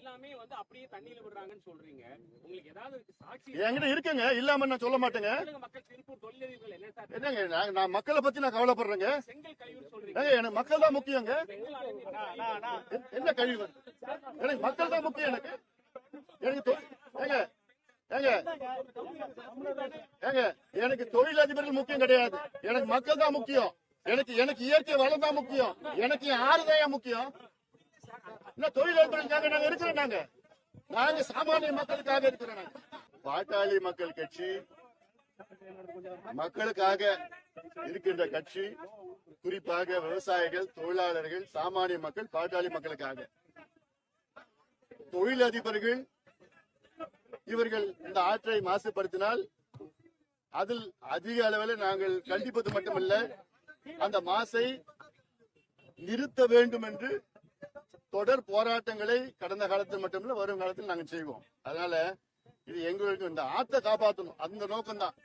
எல்லாமே வந்து அப்படியே தண்ணியில விடுறாங்கன்னு சொல்றீங்க. உங்களுக்கு ஏதாவது சாட்சி என்கிட்ட இருக்குங்க. இல்லாம நான் சொல்ல மாட்டேங்க. மக்கள் திருப்பூர் தொழிலதிபர்கள் என்ன சார் என்னங்க நான் நான் மக்களை பத்தி நான் கவலைப்படுறேங்க. செங்கல் கழிவுன்னு சொல்றீங்க. ஏங்க எனக்கு மக்கள் தான் முக்கியங்க. என்ன கழிவு? எனக்கு மக்கள் தான் முக்கியம் எனக்கு. எனக்கு ஏங்க ஏங்க ஏங்க எனக்கு தொழிலதிபர்கள் முக்கியம் கிடையாது. எனக்கு மக்கள் தான் முக்கியம். எனக்கு எனக்கு இயற்கை வளம் தான் முக்கியம். எனக்கு என் ஆறுதான் முக்கியம். என்ன தொழிலதிபர்களுக்காக நாங்க இருக்கிறோம் நாங்க. நாங்க சாமானிய மக்களுக்காக இருக்கிறோம் நாங்க. பாட்டாளி மக்கள் கட்சி மக்களுக்காக இருக்கின்ற கட்சி குறிப்பாக விவசாயிகள் தொழிலாளர்கள் சாமானிய மக்கள் பாட்டாளி மக்களுக்காக. தொழிலதிபர்கள் இவர்கள் இந்த ஆற்றை மாசுபடுத்தினால் அதில் அதிக அளவில் நாங்கள் கண்டிப்பது மட்டுமல்ல அந்த மாசை நிறுத்த வேண்டும் என்று தொடர் போராட்டங்களை கடந்த காலத்தில் மட்டுமில்ல வரும் காலத்தில் நாங்கள் செய்வோம். அதனால இது எங்களுக்கு இந்த ஆற்றை காப்பாற்றணும் அந்த நோக்கம்தான்.